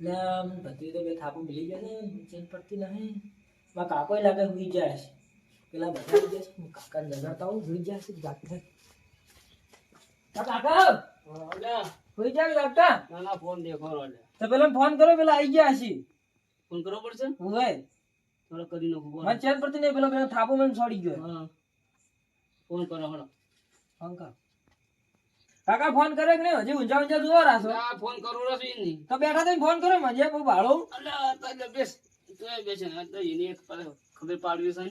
ને ભત્રી તો બે થાપો મિલી જશે ચેન પડતી નહીં. મારા કાકોય લાગે હુઈ જાય છે. પેલા બધા હુઈ જશે હું કાકાને જગાડતા આવું હુઈ જાય છે આ કાકા હુઈ જાય જાગતા ના ના ફોન દેખો લે તો પેલા ફોન કરો પેલા આઈ ગયા છે. ફોન કરવો પડશે હવે થોડો કરી નાખું મને ચેન પડતી નહીં પેલો પેલો થાપો મને છોડી ગયો. હા. ફોન કરો હણો ફોન કર. કાકા ફોન કરે કે નહીં? હજી ઊંઝા ઊંઝા જોવા રાસો આ ફોન કરું નહીં તો બેઠા થઈને ફોન કરો મજે બહુ તો બેસ. તો એ ને. તો એની એક ખબર પાડવી છે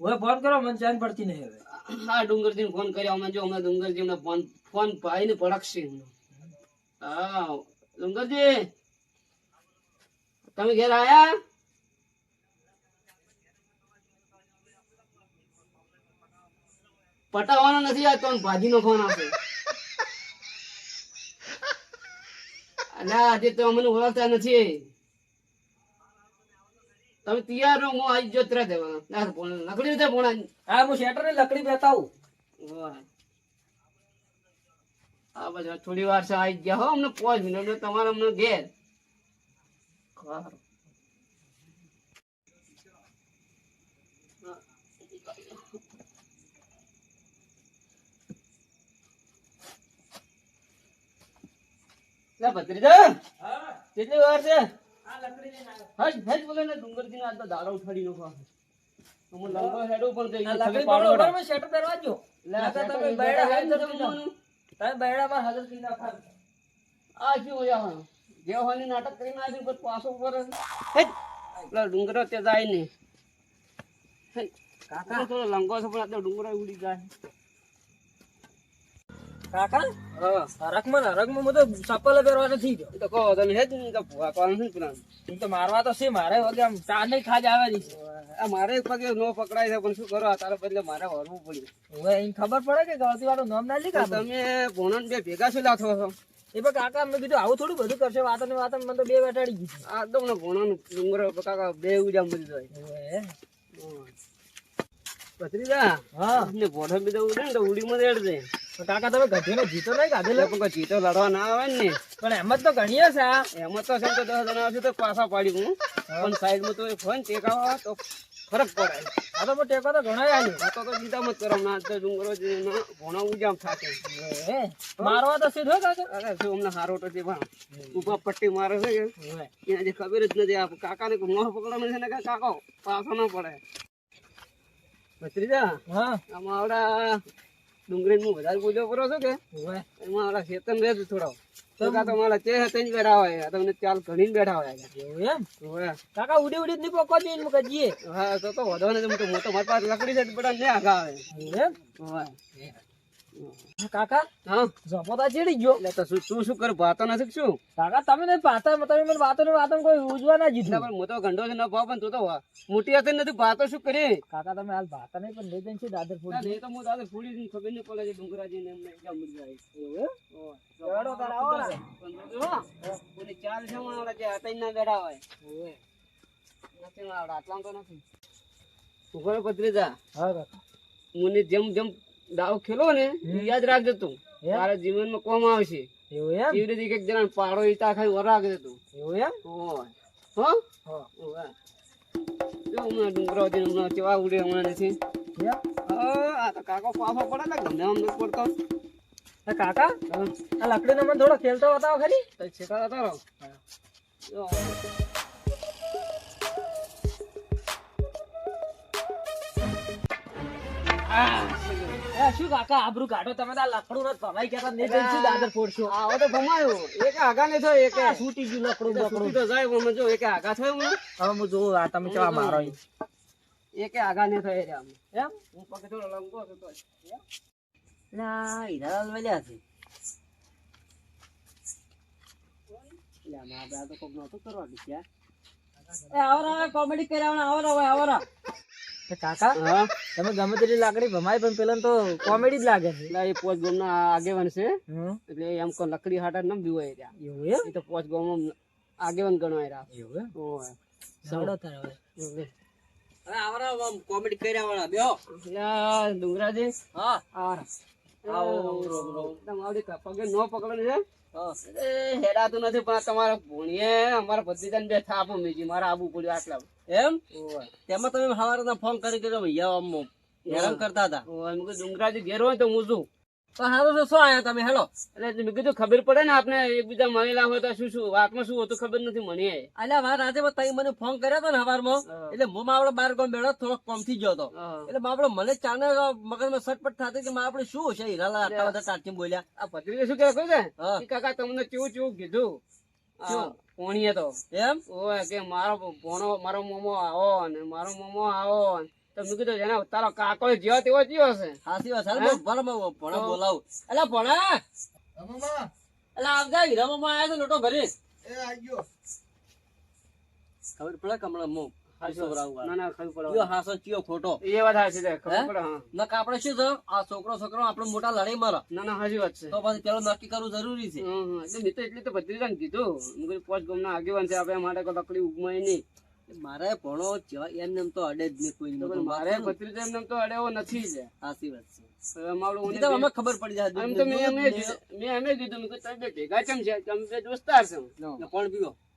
હવે ફોન કરો મને ચેન પડતી નહીં હવે. હા ડુંગરજી ફોન કર્યો. અમે જો અમે ડુંગરજી ને ફોન ફોન ભાઈ ને પડકશે હા ડુંગરજી તમે ઘેર આયા? પટાવવાનો નથી આ તો ભાજી નો ફોન આવશે અલ્યા આજે તો અમને ઓળખતા નથી તમે તૈયાર રહો હું આવી જો તરત લકડી રીતે ભોણા હા હું શેટર ને લકડી બેતાવું વાહ. આ બધા થોડી વાર છે આવી ગયા હો અમને પાંચ મિનિટ તમારે અમને ઘેર ખરું. ભત્રીજા કેટલી વાર છે? હજ હજ બોલે ને ડુંગરજી ના દાડો ઉઠાડી નાખો હું. લંગો હેડો પણ જઈ આ લકડી પાડો શેટર પહેરવા જો તમે બૈડા હાજર શું હોય આ? જે હોય નાટક કરી નાખ્યું પછી પાછો ઉપર હેટ! પેલા ડુંગરો તે જાય ને હેટ! થોડો થોડો લંગો છે પણ આ ડુંગરો ઉડી જાય. કાકા? હરકમાં હરકમાં હું ચપ્પલ પહેરવા નથી ગયો. તો કહો તમે તો ભૂવા છે તો મારવા તો છે મારે વગે આમ ચા નહીં ખાજ આવે આ મારે એક પગે નો પકડાય છે પણ શું કરો તારા બદલે મારે વરવું પડ્યું હવે ખબર પડે કે ગળતી વાળું નામ ના લીધા તમે ભોણન બે ભેગા શું લાથો છો? એ પણ કાકા મેં કીધું આવું થોડું બધું કરશે વાતો ને વાતો મને તો બે બેટાડી ગઈ આ તો મને ભોણન ડુંગર કાકા બે ઉજા મળી જાય. પત્રીદા હા. ને બી બીજો ઉડે ને તો ઉડી માં રેડ દે. તો કાકા તમે ગધેલો જીતો નહીં એટલે કોઈ ચીતો લડવા ના આવે ને. પણ એમ જ તો ગણીએ છે. એમ જ તો છે તો દસ જણા આવશે તો પાછા પાડી હું. પણ સાઈડમાં તો ફોન ટેકાવા તો ફરક પડે. આ તો પણ ટેકો તો ઘણો આવ્યો આ તો તો જીતા મત કરો. ના તો ડુંગરો ભોણા ઉજામ થાકે. મારવા તો સીધો કાકા અરે શું અમને હારો તો છે પણ ઉપર પટ્ટી મારે છે કે. જે ખબર જ નથી આ કાકાને મોહ પકડવાનો છે ને કાકો પાછો ન પડે. ભત્રીજા હા. આમાં આવડા ડુંગળી હું વધારે પૂજો કરો છો કે? મારા ચેતન રહે છે થોડો. તો કાં તો મારા ચે હતે જ બેઠા હોય. તમને ચાલ ઘણી બેઠા હોય. એવું એમ? હોય કાકા ઉડી ઉડી નહીં પોકો જઈને મુકે જઈએ હા તો તો વધો ને. મોટો મોટો મારી પાસે લકડી છે બધા ને આગા આવે એમ? હોય. કાકા? હા. જપો તો ચીડી ગયો. એટલે તો શું તું શું કર ભાતો નથી શું? કાકા તમે ને પાતા તમે મને વાતો ને વાતો કોઈ ઉજવા ના જીધું પણ હું તો ગંડો છે ન ભાવ પણ તું તો મોટી હતી નથી ભાતો શું કરી? કાકા તમે હાલ ભાતા નહીં પણ લઈ જઈને છે દાદર ફૂડી. નહીં તો હું ફૂડી ની ખબર નહીં પડે છે ડુંગરાજી ને એમને એકદમ મળી જાય ચડો તાર આવો ને. પણ જો હો, કોની ચાલ છે મારા જે હાથે ના બેઠા હોય. નથી આવડા આટલા તો નથી. ઊભો રહો ભત્રીજા હા કાકા. મને જેમ જેમ દાવ ખેલો ને યાદ રાખજો તું? તારા જીવનમાં કોમ આવશે. એવું એમ? એવી રીતે એક જણા પાડો ઈતા ખાઈ વર રાખજો તું. એવું એમ? હો? હો. હા જો હમણાં ડુંગરો છે હમણાં કેવા ઉડે હમણાં નથી આ તો કાકો પાછો પડે ને ગમે આમ નથી પડતો. કાકા? આ આ લકડીનો મને થોડો ખેલતો બતાવો ખરી તો છેકા તારો જો. શું કાકા આબરૂ કાઢો તમે તો લકડું નથી ભમાઈ ગયા તા, નહીં શું દાદર ફોડશો? આવો તો ભમાયો. એક આગા ને થયો એક છૂટી ગયું લકડું બકડું તો જાય પણ જો એક આગા થયો હું હવે હું જોઉં આ તમે કેવા મારો એક આગા ને થયો રે આમ એમ? હું પગે થોડો લંગો હતો ના હીરાલાલ વળ્યા છે. આપણે આ તો કોક નહોતું કરવાનું ક્યાં. આવરા કોમેડી કર્યા આવરા આવરા. કાકા? તમે ગમે તેટલી લાકડી ભમાય પણ પેલા તો કોમેડી જ લાગે છે. એટલે એ પોચ ગામના આગેવાન છે. એટલે એમ કો લકડી હાટા નમ બીવાય રહ્યા એવું એ તો પોચ ગોમ આગેવાન ગણવાય રહ્યા એવું ઓય. સાડો તાર હવે. આવરા કોમેડી કર્યા વાળા બેહો. ડુંગરાજી. હા. આવરા આવો. તમારી પગે નો પકડે છે? હેરાતું એ નથી પણ તમારા ભોણીએ અમારા ભત્રીજાને બે થાપો મેજી. મારા આબુ પડ્યું આટલા. એમ? તેમાં તમે સવારે ફોન કરી કર્યો ભૈયા આમ હેરાન કરતા હતા. ઓય, મેં ડુંગરાજી ઘેર હોય તો હું શું? તો સારું છે શું આયા તમે? હેલો. એટલે મેં કીધું ખબર પડે ને આપણે એકબીજા મળેલા હોય તો શું શું વાતમાં શું હતું ખબર નથી મને. એટલે વાર રાતે તમે મને ફોન કર્યો હતો ને સવારમાં. એટલે હું માવડો બાર ગામ બેડો થોડો કોમથી ગયો હતો એટલે માવડો મને ચાને મગજમાં સટપટ થતી કે આપણે શું છે? હીરાલાલ આટલા બધા કાચી બોલ્યા. આ ભત્રીજો શું કહે છે? કે કાકા તમને કેવું કેવું કીધું. પોણીએ તો. એમ? ઓય કે મારો ભોણો મારો મોમો આવો ને મારો મોમો આવો તો મેં કીધું જેને તારો કાકો જ્યો તેવો જ્યો છે. હાસી વાત છે ભણા ભણા બોલાવું. એટલે ભણા? એટલે આવજા હીરામાં આયા છે લોટો ભરી ખબર પડે ગયો. મો ખબર પડે કમળા કયો ખોટો. એ વાત આપડે શું છે? આ છોકરો છોકરો આપણે મોટા લડાઈ મારે. ના વાત છે. તો પછી પેલો નક્કી કરવું જરૂરી છે. એટલે મેં તો એટલે તો ભત્રીજાને કીધું. પોચ ગામના આગેવાન છે આપણે માટે કોઈ તકલીફ ઉગમાય નહીં. મારે ભણો એમ નેમ તો અડે જ નહીં કોઈ પણ મારે ભત્રીજા એમને તો અડે એવો નથી જ સાચી વાત છે. તો અમે ખબર પડી જાય. આમ તો મેં એમ મેં એમ કીધું મેં તમે ભેગા કેમ છે? કે બે દોસ્તાર છે. ને. કોણ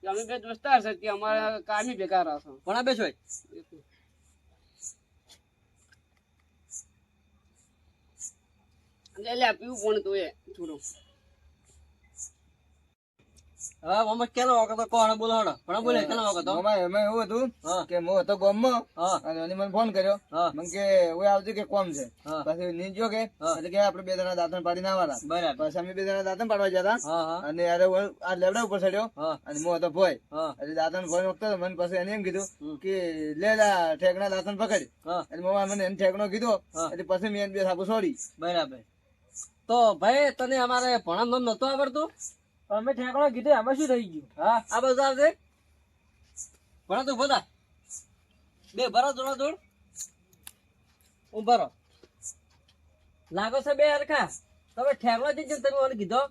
અમે બે દોસ્તાર છે કે અમારા કામી ભેગા કોણ આ બેસો એટલે પીવું પણ તું એ થોડું. હા મમ્મી કેનો વખત કોણ બોલો પણ બોલે કેનો વખત તો? એમાં એવું હતું કે હું હતો ગામમાં અને એને મને ફોન કર્યો. મને કે ઓય આવજો કે કોમ છે. પછી નીચો કે એટલે કે આપણે બે જણા દાંતણ પાડીને આવવાના. બરાબર. પછી અમે બે જણા દાંતણ પાડવા જતા હા હા. અને હું આ લેવડા ઉપર ચડ્યો. અને હું હતો ભોય. એટલે દાંતણ ભોય વખતે મને પછી એને એમ કીધું કે લે લા ઠેકણા દાંતણ પકડ. એટલે મમ્મા મને એને ઠેકણો કીધો. એટલે પછી મેં બે સાબુ છોડી. બરાબર. તો ભાઈ તને અમારે ભણા નામ નતું આવડતું? અમે ઠેકણો કીધું આમાં શું થઈ ગયું? હા? આ બધું આવશે ભણા તું બધા બે ભરો જોડા જોડ હું ભરો લાગો છે બે હરખા? તમે ઠેકડો જ તમે મને કીધો.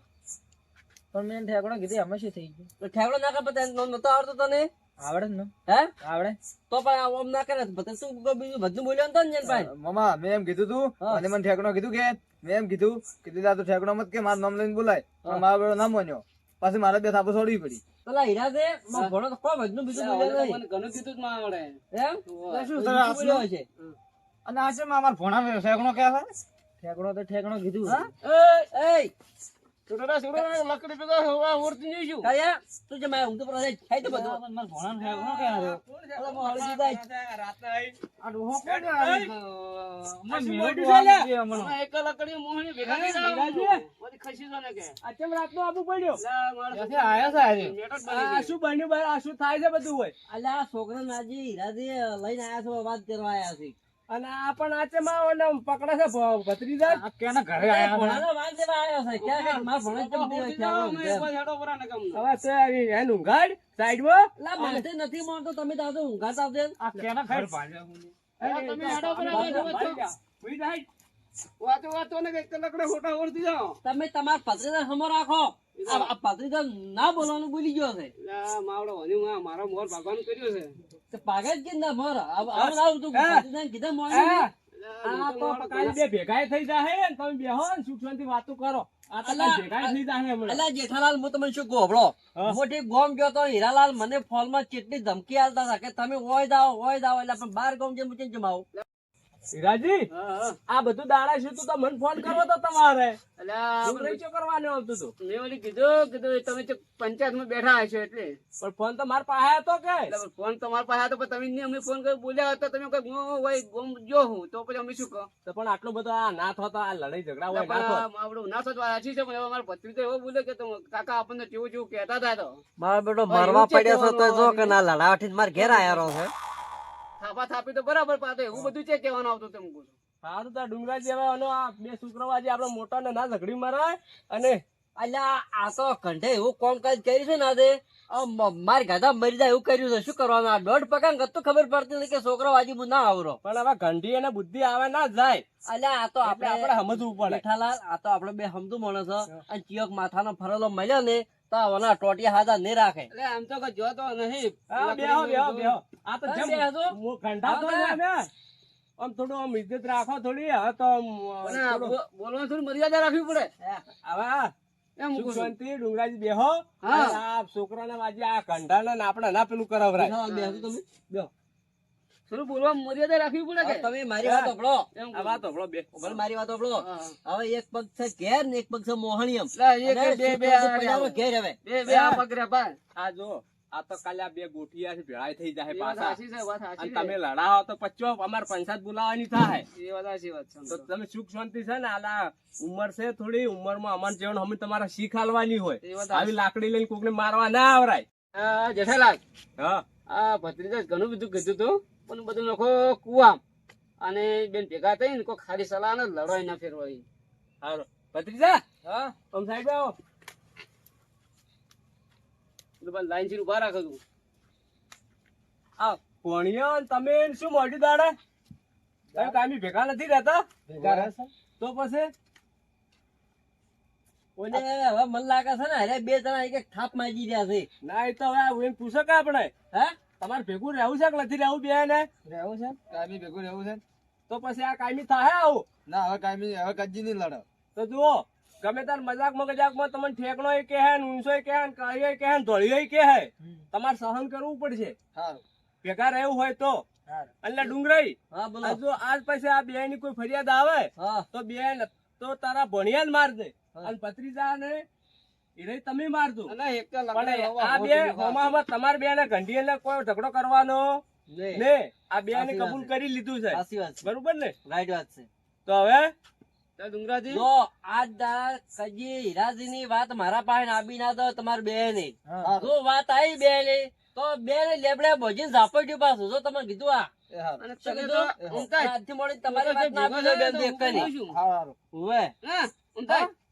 પણ મેં ઠેકડો કીધી આમાં શું થઈ ગયું? તો ઠેકડો ના કરે નામ નતો આવડતો તને. આવડે ને. હે? આવડે. તો પણ આમ ના કરે. બધા તું બીજું બધું બોલ્યો ને તને ભાઈ? મામા મેં એમ કીધું તું અને મને ઠેકડો કીધું કે મેં એમ કીધું કીધું તું ઠેકડો મત કે મારું નામ લઈને બોલાય. મારો બેડો નામ બન્યો પછી મારે બે થાપો છોડવી પડી. પેલા હીરા છે ભણો તો કોઈ બધું બીજું બોલ્યો નહીં ઘણું કીધું જ માં આવડે. એમ? શું બોલ્યો હશે અને આ છે મારા ભોણા ઠેકણો કે છે? ઠેકડો તો ઠેકણો કીધું. એય! છોટા છોટા લકડી ભેગા હવા ઓરતી નહીં શું કાયા તું જે ખાઈ તો બધું. ભોણા મોં હળી. આ ડોહો કોણ અમાર મેળો આ એક લકડી મોહની ભેગા નહીં લાવવાનું. બધી ખસી જો ને કે. આ કેમ રાતનો આબુ પડ્યો? લા, આયા છે આજે? નેટ જ બની આ શું બન્યું ભાઈ? આ શું થાય છે બધું હોય? અલા, આ છોકરા નાજી હીરાજી લઈને આયા છો વાત કરવા આયા છે. અને આ પણ આ ચેમાં ઓને પકડે છે ભત્રીજા. આ કેના ઘરે આયા છે? ભણાનો વાલ કરવા આયો છે. કે કાંઈક મારા ભણા કેમ દે છે. હવે તે આવી એને ઊંઘાડ સાઈડમાં. અલા, માથે નથી મારતો તમે દાદો આવતો ઊંઘાતા દે આ કેના ઘર હા, તમે હેડો પરા ને ગામનો. વાતો વાતો ને એક લકડે ફોટા ઓરતી જાઓ. તમે તમારા પત્રીને હમો રાખો. આ પત્રીને ના બોલવાનું ભૂલી ગયો છે. લા, માવડો હની મારો મોર ભગવાન કર્યો છે. તે પાગે જ કે ના મોર આવ આવ આવ તું પત્રીને કીધા મોર આ લા, આ તો કાલે બે ભેગાય થઈ જાહે તમે બેહો સુખ શાંતિ વાતો કરો. આ તો થઈ જાહે જેઠાલાલ હું તમને શું ગોભળો મોટી ગોમ ગયો તો હીરાલાલ મને ફોનમાં કેટલી ધમકી આલતા હતા કે તમે ઓય દાવ ઓય દાવ એટલે બાર ગોમ જેમ જમાવું. હા. આ બધું દાડા શું તો મને ફોન કરવો તો તમારે. ચો આવતું હતું મેં ઓલી કીધું કીધું તમે પંચાયતમાં બેઠા હશો એટલે. પણ ફોન તો મારા પાસે હતો કે? ફોન તો તમારા પાસે હતો પણ તમે નહીં અમે ફોન કરી બોલ્યા હતા તમે કઈ હું હોય ગોમ જો હું તો પછી અમે શું કહો? તો પણ આટલો બધો આ ના થતો આ લડાઈ ઝઘડા હોય ના થતો આપડે ના સોચવા સાચી છે પણ હવે મારા પત્ની તો એવો બોલે કે તમે કાકા આપણને કેવું જેવું કહેતા હતા તો. મારો બેટો મરવા પડ્યો છે તો જો કે ના લડાવટી મારા ઘેર આયા છે થાપા થાપી તો બરાબર પાતો એવું બધું છે કહેવાનું આવતું તેમ કહું છું. સારું તો ડુંગરાજી હવે આનો આ બે શુક્રવારે આપડે મોટા ને ના ઝઘડી મરાય અને અલ્યા આ તો કંઠે એવું કામકાજ કર્યું છે ને આજે? મારી ગાધા મરી જાય એવું કર્યું છે. શું કરવાનું? આ દોઢ પકાંગ તો ખબર પડતી નથી કે છોકરો વાજી હું ના આવરો. પણ હવે ઘંટી અને બુદ્ધિ આવે ના જાય. અલ્યા આ તો આપણે આપણે સમજવું પડે. જેઠાલાલ આ તો આપણે બે સમજુ માણસ છે. અને ચિયોક માથાનો ફરેલો મળ્યો ને તો ટોટિયા હાજા ને રાખે. એટલે આમ તો જો તો નહીં. હા બેહો બેહો બેહો. આ તો જેમ બેહો. મો- ઘંટા તો હા, ને આમ થોડું આમ ઇજ્જત રાખો થોડી હવે તો આ થોડું- મર્યાદા રાખવી પડે. હવે શાંતિ ડુંગરાજી બેહો. આપ છોકરા ને છોકરાને આજે આ કંઢાને ને આપણે ના પેલું કરાવરાય. થોડું બોલવા મર્યાદા રાખવી પડે કે? તમે મારી વાત સાંભળો આ વાત સાંભળો બે. ભલે મારી વાત સાંભળો હવે એક પગ છે ઘેર ને એક પગ છે મોહણીયમ. એક બે બે ઘેર હવે. બે બે આ પકડ્યા પા આ જો આ તો કાલે આ બે ગોઠિયા છે ભેળાઈ થઈ જાય પાછા. અને તમે લડાવો તો પચો અમાર પંચાયત બોલાવાની થાય. એ વાત સાચી વાત છે. તો તમે સુખ શાંતિ છે ને આલા ઉંમર છે થોડી ઉંમરમાં અમાર જેવણ અમે તમારે શીખ હાલવાની હોય. આવી લાકડી લઈને કોકને મારવા ના આવરાય. જેઠાલાલ. હા. આ ભત્રીજા ઘણું બધું કીધું તું. પણ બધું નખો કુવા અને બેન ભેગા થઈ ને કોઈ ખાલી સલાહ ને લડાઈ ના ફેરવાય. સારું ભત્રીજા? હા? આમ સાહેબ આવો. લાઈનથી ઊભા રાખો તું. આ ભણ્યો તમે શું મોટી દાડે? તમે કાયમી ભેગા નથી રહેતા? ભેગા રહેશે? તો પછી? કોઈને હવે મન લાગે છે ને અરે બે જણા એક એક થાપ માજી રહ્યા છે. ના એ તો હવે પૂછો કે આપણે? હે? તમારે ભેગું રહેવું છે કે નથી રહેવું બે ને રહેવું છે. કાયમી ભેગું રહેવું છે. તો પછી આ કાયમી થાય આવું? ના હવે કાયમી હવે કજી નહીં લડો. તો જુઓ ગમે તાર મજાક મજાકમાં તમને ઠેકણો કે હે ને ઊંચો કે હે ને કાળીઓ કે હે ને ધોળીઓ કે હે તમારે સહન કરવું પડશે. ભેગા રહેવું હોય તો. એટલે ડુંગરાઈ. હા બોલો. જો આજ પછી આ બે ની કોઈ ફરિયાદ આવે હા. તો બે તો તારા ભણિયા ને માર દે. અને પત્રીજા ને એ તમે મારજો. અને એક તો પણ લડાઈ આ બે હોમામાં તમારે બે ને ઘંટી ને કોઈ ઝઘડો કરવાનો? નહીં. ને. આ બે ને કબૂલ કરી લીધું છે. સાચી વાત છે. બરોબર ને? રાઈટ વાત છે. તો હવે? ડુંગરાજી? જો આજ દાડા કજી હીરાજી ની વાત મારા પાસે આપી ના દો તમારે બે ની જો વાત આવી બે ની તો બે ને લેબડે ભોજીને ઝાપટ્યું પાછું. જો તમે કીધું આ. તમારી વાત ના આપી દો બેન તો એક તો ની. હું શું? હારું ઉવે. હા,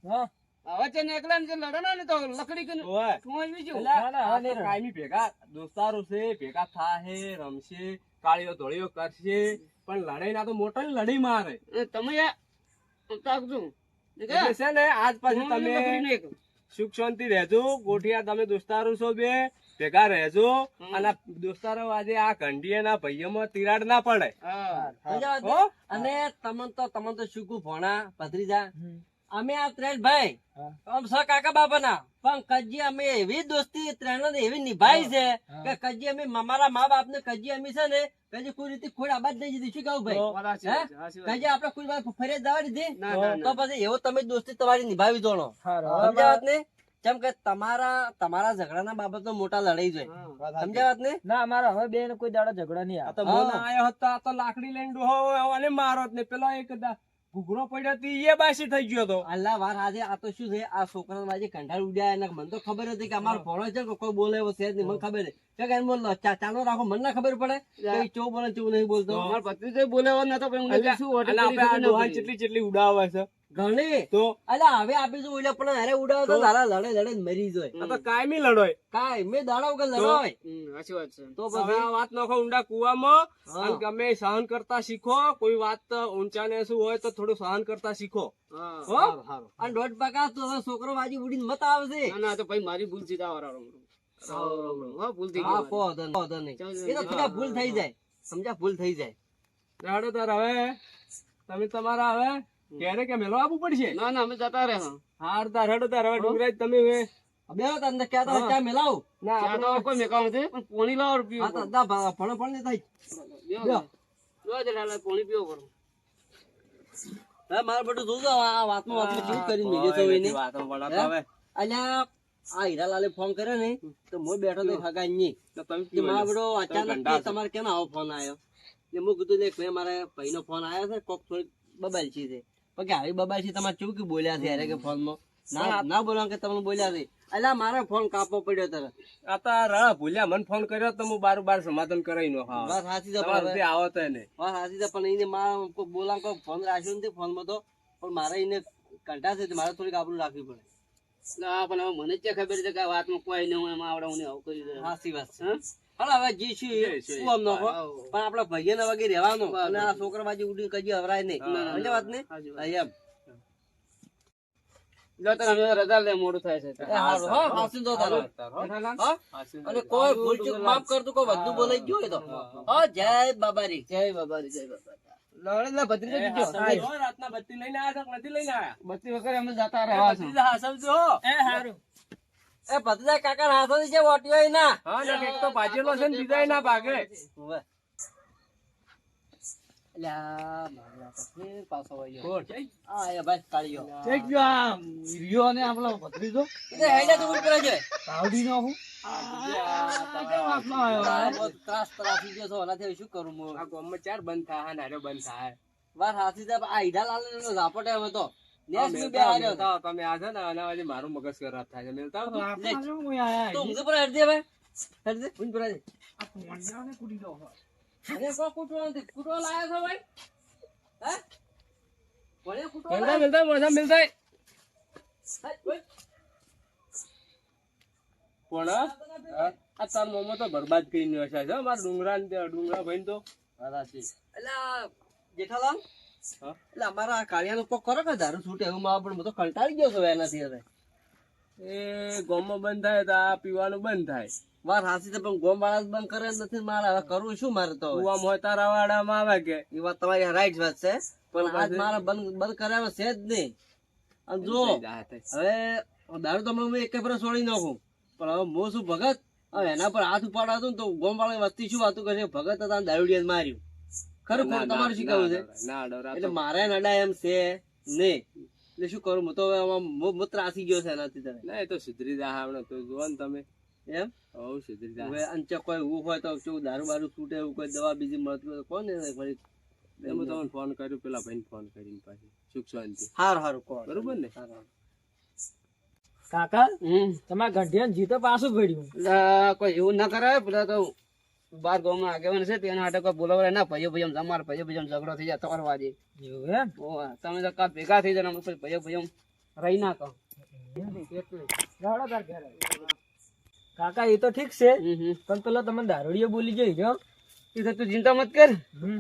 હા. હવે છે ને એકલા ને જે ને તો લકડી કે ઓય. બીજું. એટલે ના, ના, આ હવે નહીં તો રહે. કાયમી ભેગા દોસ્તારો છે ભેગા થાહે રમશે કાળીઓ ધોળીઓ કરશે પણ લડાઈ ના તો મોટો લડાઈ મારે તમે યાર ઊંઘતા છું. ને કે? એટલે છે ને આજ પછી તમે સુખ શાંતિ રહેજો ગોઠિયા તમે દોસ્તારો છો બે ભેગા રહેજો અને દોસ્તારો આજે આ ઘંટીએ ના ભાઈઓમાં તિરાડ ના પડે? અને તમને તો તમને તો શું ભોણા પધરી હમ. અમે આ ત્રણ ભાઈ. આમ સ કાકા બાપાના. પણ કજી અમે એવી દોસ્તી ત્રણ એવી નિભાઈ છે કે કજી અમે મારા મા બાપ ને કજી અમે છે ને કજી કોઈ રીતે કોઈ આબાદ નહીં દીધી શું કહું ભાઈ? વાત વાત છે, વાત છે. કજી આપડે કોઈ વાર ફરિયાદ જવા દીધી? ના, ના, તો પછી એવો તમે દોસ્તી તમારી નિભાવી દોણો સમજાવત ને? જેમ કે તમારા તમારા ઝઘડાના બાબતો મોટા લડાઈ જોઈએ. વાત સમજ્યા વાત ને? ના અમારા હવે બે કોઈ દાડો ઝઘડા નહીં આ તો મોના. આયો હતો આ તો લાકડી લઈને ડોહો અને મારો જ ને પેલો એક દા- ઘૂઘરો પડ્યો તો એ બાસી થઈ ગયો હતો અલ્લા વાર આજે આ તો શું છે? આ છોકરા માજે કંઠાળ ઉડ્યા એને મને તો ખબર હતી કે અમારો ભણો છે કે કોઈ બોલે એવો છે જ નહીં મને ખબર છે. કે બોલ ચા- ચાલો રાખો મને ના ખબર પડે. કે ચો બોલે ચો નહીં બોલતો. મારો ભત્રીજો બોલે નતો પણ શું ઉડાવે છે. ઘણી તો? અલ્યા હવે આપી જો ઓલે પણ અરે ઉડાવો તો તારા લડે લડે મરી જાય. તો કાયમી લડોય. કાંઈ દાડા વગર લડાય. સાચી વાત છે. તો પછી? વાત નાખો ઊંડા કુવામાં. અને ગમે સહન કરતા શીખો. કોઈ વાત ઊંચા ને શું હોય તો થોડું સહન કરતા શીખો. અને દોઢ પાકા તો છોકરો બાજી ઉડીને મત આવશે. ના ના તો ભાઈ મારી ભૂલ સીધા ભૂલ થઈ ગઈ એ તો થોડા ભૂલ થઈ જાય. સમજા ભૂલ થઈ જાય. રાડો તાર હવે. તમે તમારા હવે. ક્યારે કે મેલો આપવું પડશે? ના ના અમે જતા રહે હાર તાર હેડો તાર હવે ડુંગરાજ તમે હવે બે હોત ક્યાં તો ચા મેલાવ? ના ત્યાં કોઈ મેકાવ નથી પણ પોણી લાવો પીવો હા તો દા ભા- ભણો થાય. પીવો જો જરા પોણી પીવો કરો. હવે મારે બધું જોજો આ વાતમાં વાતમાં કેવું કરીને મેલ્યો છે એને. વાતો વળાતો હવે અલ્યા આ હીરાલાલે ફોન કર્યો ને તો મો બેઠો તો ખગા નહીં તો તમે મારા બટો અચાનક તમારે કેમ આવો ફોન આવ્યો? એટલે હું કીધું દેખ ભાઈ મારા ભાઈનો ફોન આવ્યો છે કોક થોડીક બબાલછી છે. પણ કે આવી બબાલછી તમારે ચેવું કે બોલ્યા છે કે ફોનમાં? ના ના બોલવા કે તમને બોલ્યા છે. અલ્યા મારે ફોન કાપવો પડ્યો તરત આ તો રા ભૂલ્યા મને ફોન કર્યો તો હું બાર બાર સમાધાન કરાવી નો હા. બસ સાચી તો પણ આવો તો એને. વાત સાચી તો પણ એને મારા બોલા કો ફોન રાખ્યો નથી ફોનમાં તો. પણ મારે એને કંટા છે મારે થોડીક આપણું રાખવી પડે. ના પણ હવે મને જ ખબર છે કે વાતમાં કોઈ નહીં હું એમાં આવડે હું આવું કરી દે સાચી વાત છે. હા? હાલો હવે જી છું શું આમ નાખો પણ આપડા ભાઈઓને વગેરે રહેવાનું. અને આ છોકરા બાજુ ઉડી કજી હવરાય નહીં. સમજ્યા વાત ને? સાચી વાત. હા, એમ. લો તો અમે રજા લે મોડું થાય છે. એ હારું, હો, હાચું તો તારું. હા? અને કોઈ ભૂલ માફ કરતું કોઈ વધુ બોલાઈ ગયું હોય તો. જય બાબારી. જય જય લઈને નથી લઈને બત્રી વગર અમે જતા રહ્યા સમજો એ હારું. એ ભત્રીજા કાકા હાથો જે વોટ્યો ના. હા એક તો ભાજેલો છે ને બીજા ના ભાગે. શું કરું ચાર બંધ થાય ને બંધ થાય. વાર હાથી સાહેબ આ ઈડા લાલ નો ઝાપટ આવ્યો તો. તમે આ છે ને આના વચ્ચે મારું મગજ ખરાબ થાય છે મેલતા તો. આપણે શું કોઈ આયા? તો પર હેડ ભાઈ હેડ દે પર હેડ આ પોંડિયાને કૂટી દો. અરે કોઈ કૂટવા નથી કૂટવા છો ભાઈ હે કોને કૂટવા મેલતા લાયા? મેલતા મોઢા મેલતા હે, ઓય. કોણ આ તાર મોમો તો બરબાદ કરી નાખ્યો છે મારા ડુંગરા ને ત્યાં ડુંગરા ભાઈ તો અલા, જેઠાલાલ? એટલે અમારા આ કાળિયાનો કોક કરો કે દારૂ છૂટે એવું માં પણ હું તો કંટાળી ગયો છું એનાથી હવે. એ ગામમાં બંધ થાય તો આ પીવાનું બંધ થાય. વાર હાસી તો પણ ગોમ વાળા બંધ કરે નથી મારે. હવે કરવું શું મારે તો? કુવામાં હોય તારા વાડામાં આવે કે? એ વાત તમારી રાઈટ વાત છે. પણ આજ મારા બંધ બંધ કર્યા છે જ નહીં. અને જો હવે દારૂ તો હું એક ફેરા છોડી નાખું. પણ હવે મો શું ભગત. એના પર હાથ ઉપાડાતો તો ગોમ વાળા વસ્તી શું વાતું કરશે ભગત હતા દારૂડિયા માર્યું. ખરું ખરું તમારું શું છે? એટલે મારે નડા એમ છે નહીં. એટલે શું કરું? હું તો હવે મુ ત્રાસી ગયો છે એનાથી તમે ના એ તો સુધરી જા હમણાં તો જુઓ ને તમે. એમ? હવ સુધરી જા હવે અંચે કોઈ એવું હોય તો શું દારૂ બારૂ છૂટે એવું કોઈ દવા બીજી મળતી હોય તો કોને ફરી એમ તમને ફોન કર્યો પેલા ભાઈને ફોન કરીને પાછી. સુખ શાંતિ. હારું હારું કોણ? બરોબર ને? કાકા હમ. તમારા ગંઢિયાને જીતો પાછું પડ્યું કોઈ એવું ના કરાય. પેલા તો બાર ગામમાં આગેવાન છે તેના માટે કોઈ બોલાવડે ના ભાઈઓ ભાઈઓ તમારા ભાઈઓ ભાઈઓ ઝઘડો થઈ જાય તમારા વાજે. એવું એમ? તમે તો કાં ભેગા થઈ જાય પછી ભાઈઓ ભાઈઓ રહી ના કહો. કાકા એ તો ઠીક છે. પણ પેલો તમે દારૂડિયો બોલી જઈ જો એ તો તું ચિંતા મત કર.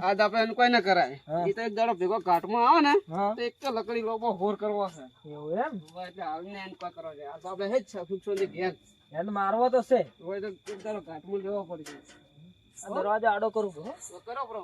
આજ આપણે એનું કોઈ ના કરાય. એ તો એક દાડો ભેગો ઘાટમાં આવે ને તો એક તો લકડી લોકો હોર કરવો છે એવું એમ? એટલે આવીને એને કોઈ કરવા જાય. આ તો આપણે હેજ છે સુખની ઘેર મારવો તો છે. હોય તો એક દાડો ઘાટમાં લેવો પડશે દરવાજો આડો કરું છું કરો પ્રો